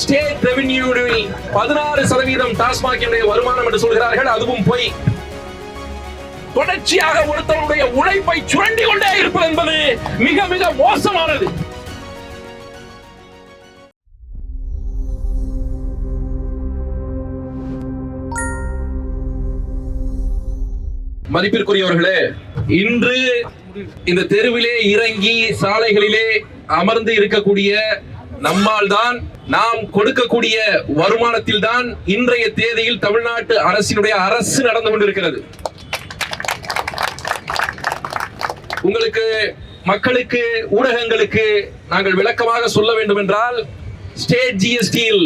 State ரெவென்யூவில் பதினாறு சதவீதம் டாஸ்மாகினுடைய வருமானம் என்று சொல்கிறார்கள். அதுவும் பொய் தொடர்ச்சியாக ஒருத்தனுடைய உழைப்பை சுரண்டி கொண்டே இருப்பது என்பது மிக மிக மோசமானது. மதிப்பிற்குரியவர்களே இன்று இந்த தெருவிலே இறங்கி சாலைகளிலே அமர்ந்து இருக்கக்கூடிய நம்மால் தான் நாம் கொடுக்கக்கூடிய வருமானத்தில் தான் இன்றைய தேதியில் தமிழ்நாட்டு அரசினுடைய அரசு நடந்து கொண்டிருக்கிறது. உங்களுக்கு மக்களுக்கு ஊடகங்களுக்கு நாங்கள் விளக்கமாக சொல்ல வேண்டும் என்றால் ஸ்டேட் ஜிஎஸ்டியில்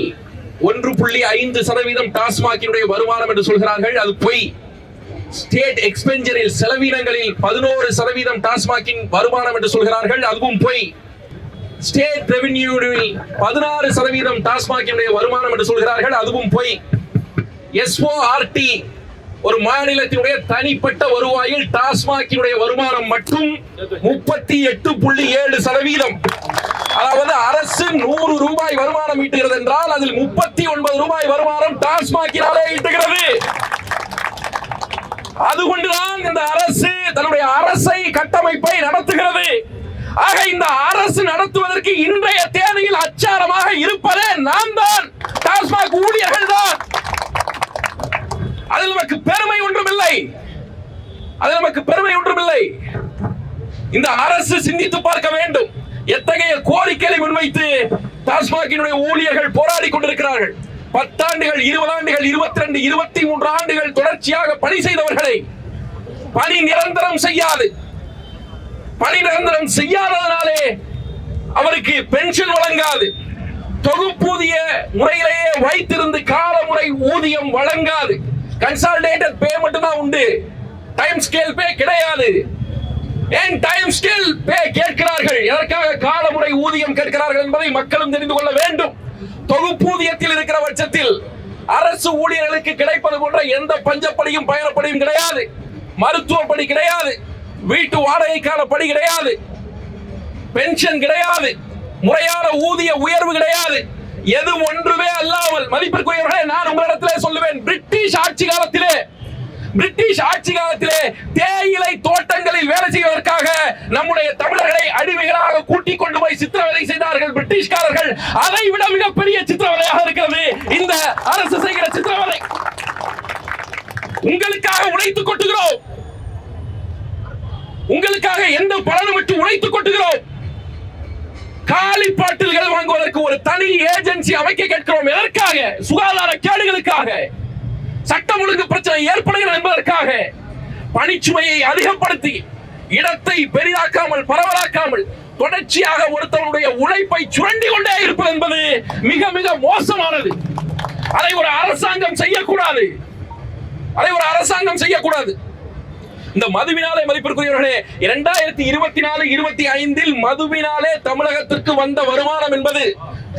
ஒன்று புள்ளி ஐந்து சதவீதம் டாஸ்மாகினுடைய வருமானம் என்று சொல்கிறார்கள். அது பொய் ஸ்டேட் எக்ஸ்பெஞ்சரில் செலவினங்களில் பதினோரு சதவீதம் டாஸ்மாகின் வருமானம் என்று சொல்கிறார்கள். அதுவும் பொய் ஸ்டேட் ரெவென்யூவில் பதினாறு சதவீதம் டாஸ்மாகினுடைய வருமானம் என்று சொல்கிறார்கள். அதுவும் போய் எஸ்ஓஆர்டி ஒரு மாநிலத்தினுடைய தனிப்பட்ட வருவாயில் டாஸ்மாகினுடைய வருமானம் மட்டும் முப்பத்தி எட்டு புள்ளி ஏழு சதவீதம். அதாவது அரசு நூறு ரூபாய் வருமானம் ஈட்டுகிறது என்றால் அதில் முப்பத்தி ஒன்பது ரூபாய் வருமானம் டாஸ்மாகினாலே ஈட்டுகிறது. அது கொண்டுதான் இந்த அரசு தன்னுடைய அரசை கட்டமைப்பை நடத்துகிறது. ஆக இந்த அரசு நடத்துவதற்கு இன்றைய தேதியில் அச்சாரமாக இருப்பதே நாம் தான் டாஸ்மாக் ஊழியர்கள் தான் அதில் நமக்கு பெருமை ஒன்றுமில்லை. அதில் நமக்கு பெருமை ஒன்றுமில்லை. இந்த அரசு சிந்தித்து பார்க்க வேண்டும். எத்தகைய கோரிக்கைகளை முன்வைத்து டாஸ்மாகினுடைய ஊழியர்கள் போராடி கொண்டிருக்கிறார்கள். பத்தாண்டுகள் இருபது ஆண்டுகள் இருபத்தி ரெண்டு இருபத்தி மூன்று ஆண்டுகள் தொடர்ச்சியாக பணி செய்தவர்களை பணி நிரந்தரம் செய்யாது. பணி நிரந்தரம் செய்யாததனாலே அவருக்கு பென்ஷன் வழங்காது. தொகுப்பூதிய முறையிலேயே வைத்திருந்து காலமுறை ஊதியம் வழங்காது. கன்சால்டேட்டட் பே மட்டும்தான் உண்டு. டைம் ஸ்கேல் பே கிடையாது. ஏன் டைம் ஸ்கேல் பே கேட்கிறார்கள்? எதற்காக காலமுறை ஊதியம் கேட்கிறார்கள் என்பதை மக்களும் தெரிந்து கொள்ள வேண்டும். தொகுப்பூதியத்தில் இருக்கிற பட்சத்தில் அரசு ஊழியர்களுக்கு கிடைப்பது போன்ற எந்த பஞ்சப்படியும் பயணப்படியும் கிடையாது. மருத்துவப்படி கிடையாது. வீட்டு வாடகைக்கான படி கிடையாது. பென்ஷன் கிடையாது. முறையான ஊதிய உயர்வு கிடையாது. எது ஒன்றுமே அல்லாமல் மதிப்பிற்குரியவர்களே நான் உங்களிடத்திலே சொல்லுவேன் பிரிட்டிஷ் ஆட்சி காலத்திலே பிரிட்டிஷ் ஆட்சி காலத்திலே தேயிலை தோட்டங்களில் வேலை செய்வதற்காக நம்முடைய தமிழர்களை அடிமைகளாக கூட்டிக் கொண்டு போய் சித்திரவதை செய்தார்கள் பிரிட்டிஷ்காரர்கள் அதை விட மிகப்பெரிய சித்திரவதையாக இருக்கிறது இந்த அரசு செய்கிற சித்திரவதை. உங்களுக்காக உழைத்துக் கொட்டுகிறோம். உங்களுக்காக எந்த பலனுமற்று உழைத்துக் கொட்டுகிறோம். காலி பாட்டில்கள் வாங்குவதற்கு ஒரு தனி ஏஜென்சி அமைக்க கேட்கிறோம். எதற்காக? சுகாதார கேடுகளுக்காக. சட்டம் ஒழுங்கு பிரச்சனை ஏற்படுகிறது என்பதற்காக. பணிச்சுமையை அதிகப்படுத்தி இடத்தை பெரிதாக்காமல் பரவலாக்காமல் தொடர்ச்சியாக ஒருத்தனுடைய உழைப்பை சுரண்டி கொண்டே இருப்பது என்பது மிக மிக மோசமானது. அதை ஒரு அரசாங்கம் செய்யக்கூடாது. அதை ஒரு அரசாங்கம் செய்யக்கூடாது. இந்த மதுவினாலே மதிப்பிற்குரியவர்களே இரண்டாயிரத்தி இருபத்தி நாலு இருபத்தி ஐந்தில் மதுவினாலே தமிழகத்திற்கு வந்த வருமானம் என்பது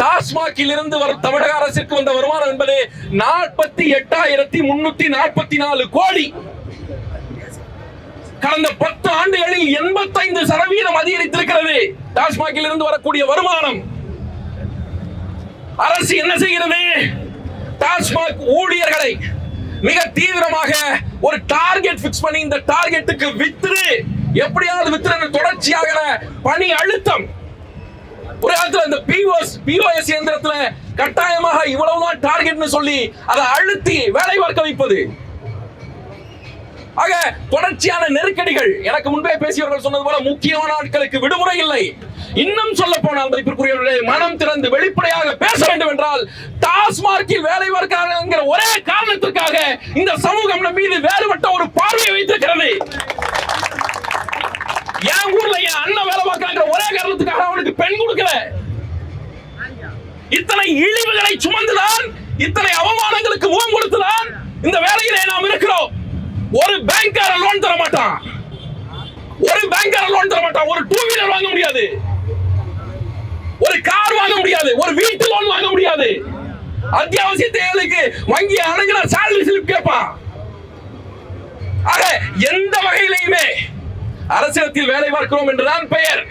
டாஸ்மாகில் இருந்து தமிழக அரசிற்கு வந்த வருமானம் என்பது நாற்பத்தி எட்டாயிரத்தி முன்னூத்தி நாற்பத்தி நாலு கோடி. கடந்த பத்து ஆண்டுகளில் எண்பத்தைந்து சதவீதம் அதிகரித்திருக்கிறது டாஸ்மாகில் இருந்து வரக்கூடிய வருமானம். அரசு என்ன செய்கிறது? டாஸ்மாக் ஊழியர்களை மிக தீவிரமாக ஒரு டார்கெட் பிக்ஸ் பண்ணி இந்த டார்கெட்டுக்கு வித்துரு. எப்படியாவது வித்துரு தொடர்ச்சியாக பணி அழுத்தம். ஒரு காலத்துல இந்த பிஓஎஸ் பிஓஎஸ் இயந்திரத்துல கட்டாயமாக இவ்வளவுதான் டார்கெட்னு சொல்லி அதை அழுத்தி வேலை பார்க்க வைப்பது. ஆக தொடர்ச்சியான நெருக்கடிகள். எனக்கு முன்பே பேசியவர்கள் சொன்னது போல முக்கியமான ஆட்களுக்கு விடுமுறை இல்லை. இன்னும் சொல்ல போனால் மதிப்பிற்குரியவர்களே மனம் திறந்து வெளிப்படையாக பேச வேண்டும் என்றால் டாஸ்மார்க்கில் வேலை பார்க்கிறார்கள் ஒரே காரணத்திற்காக இந்த சமூகம் நம் மீது வேறுபட்ட ஒரு பார்வையை வைத்திருக்கிறது. என் ஊர்ல என் அண்ணன் வேலை பார்க்கிறாங்க ஒரே காரணத்துக்காக அவனுக்கு பெண் கொடுக்கல. இத்தனை இழிவுகளை சுமந்துதான் இத்தனை அவமானங்களுக்கு முகம் கொடுத்துதான் இந்த வேலையிலே நாம் இருக்கிறோம். ஒரு பேங்கார லோன் தர மாட்டான் ஒரு பேங்கார லோன் தர மாட்டான் ஒரு டூ வீலர் வாங்க முடியாது. ஒரு கார் வாங்க முடியாது ஒரு வீட்டு லோன் வாங்க முடியாது. அத்தியாவசிய தேவைக்கு வங்கி அணுகிற சேலரி ஸ்லிப் கேட்பான். ஆக எந்த வகையிலையுமே அரசியலத்தில் வேலை பார்க்கிறோம் என்றுதான் பெயர்.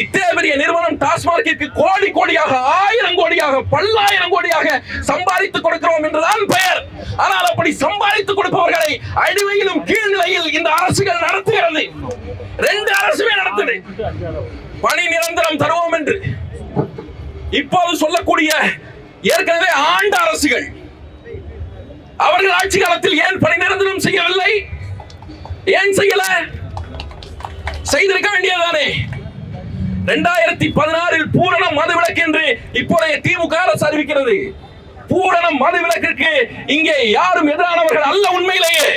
இத்தே பெரிய நிறுவனம் டாஸ்மார்க்கிற்கு கோடி கோடியாக ஆயிரம் கோடியாக பல்லாயிரம் கோடியாக சம்பாதித்துக் கொடுக்கிறோம் என்றுதான் பெயர். ஆனால் அப்படி சம்பாதித்துக் கொடுப்பவர்களை அடிமையிலும் கீழ்நிலையில் இந்த அரசுகள் நடத்துகிறது. ரெண்டு அரசுமே நடத்துது. பணி நிரந்தரம் தருவோம் என்று. இப்போது சொல்லக்கூடிய ஏற்கனவே ஆண்ட அரசுகள். அவர்கள் ஆட்சி காலத்தில் ஏன் பணி நிரந்தரம் செய்யவில்லை? ஏன் செய்யல? செய்திருக்க வேண்டியதானே இரண்டாயிரத்தி பதினாறில் பூரண மதுவிலக்கு என்று இப்போதைய திமுக அரசு அறிவிக்கிறது. பூரண மதுவிலக்கிற்கு இங்கே யாரும் எதிரானவர்கள் அல்ல உண்மையிலேயே.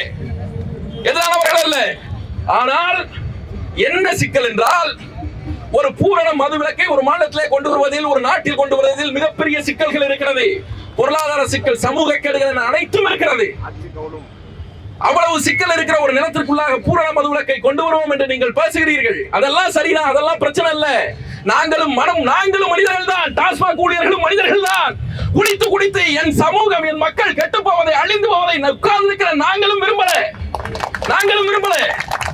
எதிரானவர்கள் அல்ல. ஆனால் என்ன சிக்கல் என்றால் ஒரு பூரண மதுவிலக்கை ஒரு மாநிலத்திலே கொண்டு வருவதில் ஒரு நாட்டில் கொண்டு வருவதில் மிகப்பெரிய சிக்கல்கள் இருக்கிறது. பொருளாதார சிக்கல் சமூக கேடுகள் அனைத்தும் இருக்கிறது. அவ்வளவு சிக்கல் இருக்கிற ஒரு நிலத்திற்குள்ளாக பூரண மதுவிலக்கை கொண்டு வருவோம் என்று நீங்கள் பேசுகிறீர்கள். அதெல்லாம் சரிதான் அதெல்லாம் பிரச்சனை இல்ல. நாங்களும் மனம் நாங்களும் மனிதர்கள் தான். டாஸ்மாக் ஊழியர்களும் மனிதர்கள் தான். குடித்து குடித்து என் சமூகம் என் மக்கள் கெட்டு போவதை அழிந்து போவதை உட்கார்ந்து இருக்கிற நாங்களும் விரும்பல. நாங்களும் விரும்பல.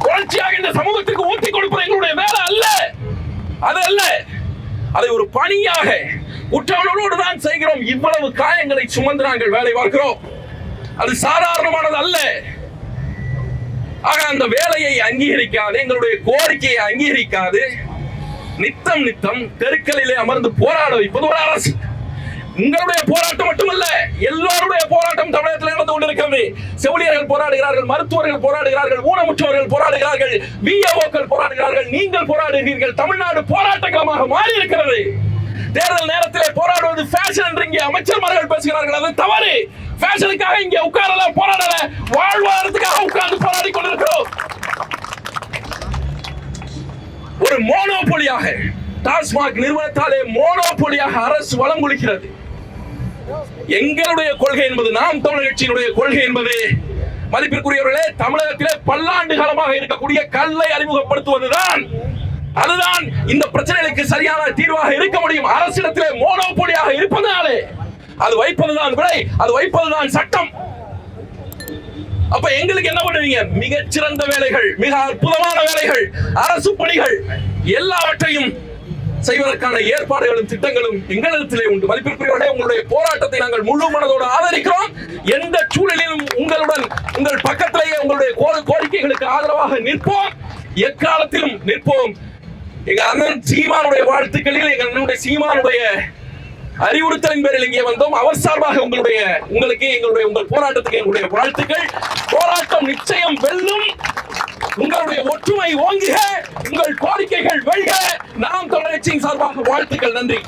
தொடர்ச்சியாக இந்த சமூகத்திற்கு ஊட்டி கொடுப்பது எங்களுடைய வேலை அல்ல. அதை ஒரு பணியாக உற்றவர்களோடு தான் செய்கிறோம். இவ்வளவு காயங்களை சுமந்து நாங்கள் வேலை பார்க்கிறோம். அது சாதாரணமானது அல்ல. ஆக அந்த வேலையை அங்கீகரிக்காது எங்களுடைய கோரிக்கையை அங்கீகரிக்காது. நித்தம் நித்தம் தெருக்களிலே அமர்ந்து போராட வைப்பது ஒரு அரசு. உங்களுடைய போராட்டம் மட்டுமல்ல எல்லோருடைய போராட்டம் தமிழகத்தில் நடந்து கொண்டிருக்கிறது. செவிலியர்கள் போராடுகிறார்கள் மருத்துவர்கள் போராடுகிறார்கள் ஊனமுற்றவர்கள் போராடுகிறார்கள் விஏஓக்கள் போராடுகிறார்கள் நீங்கள் போராடுகிறீர்கள். தமிழ்நாடு போராட்டகமாக மாறி இருக்கிறது தேர்தல் நேரத்தில் போராடுவது ஃபேஷன் என்று இங்கே அமைச்சர்மார்கள் பேசுகிறார்கள். அது தவறு. ஃபேஷனுக்காக இங்கே உட்காரல போராடல. வாழ்வாதாரத்துக்காக உட்கார்ந்து போராடி கொண்டிருக்கிறோம். ஒரு மோனோபொலியாக டாஸ்மாக் நிறுவனத்தாலே மோனோபொலியாக அரசு வளம் கொடுக்கிறது எங்களுடைய கொள்கை என்பது நாம் தமிழர் கட்சியினுடைய கொள்கை என்பது மதிப்பிற்குரியவர்களே தமிழகத்திலே பல்லாண்டு காலமாக இருக்கக்கூடிய கல்லை அறிமுகப்படுத்துவதுதான். அதுதான் இந்த பிரச்சனைகளுக்கு சரியான தீர்வாக இருக்க முடியும். அரசிடத்திலே மோனோபொலியாக இருப்பதனாலே. அது வைப்பதுதான் விலை அது வைப்பதுதான் சட்டம். அப்ப எங்களுக்கு என்ன பண்ணுவீங்க? மிகச்சிறந்த வேலைகள் மிக அற்புதமான வேலைகள் அரசு பணிகள் எல்லாவற்றையும் செய்வதற்கான ஏற்பாடுகளும் திட்டங்களும் எங்களிடத்திலே உண்டு. மதிப்பிற்குரியவர்களே உங்களுடைய போராட்டத்தை நாங்கள் முழு மனதோடு ஆதரிக்கிறோம். எந்த சூழலிலும் உங்களுடன் உங்கள் பக்கத்திலேயே உங்களுடைய கோரிக்கைகளுக்கு ஆதரவாக நிற்போம். எக்காலத்திலும் நிற்போம். எங்க அண்ணன் சீமானுடைய வாழ்த்துக்களில் எங்க அண்ணனுடைய சீமானுடைய அறிவுறுத்தலின் பேரில் இங்கே வந்தோம். அவர் சார்பாக உங்களுடைய உங்களுக்கு எங்களுடைய உங்கள் போராட்டத்துக்கு எங்களுடைய வாழ்த்துக்கள். போராட்டம் நிச்சயம் வெல்லும். உங்களுடைய ஒற்றுமை ஓங்குக உங்கள் கோரிக்கைகள் வெல்க. நாம் தொடர்ச்சியின் சார்பாக வாழ்த்துக்கள் நன்றி.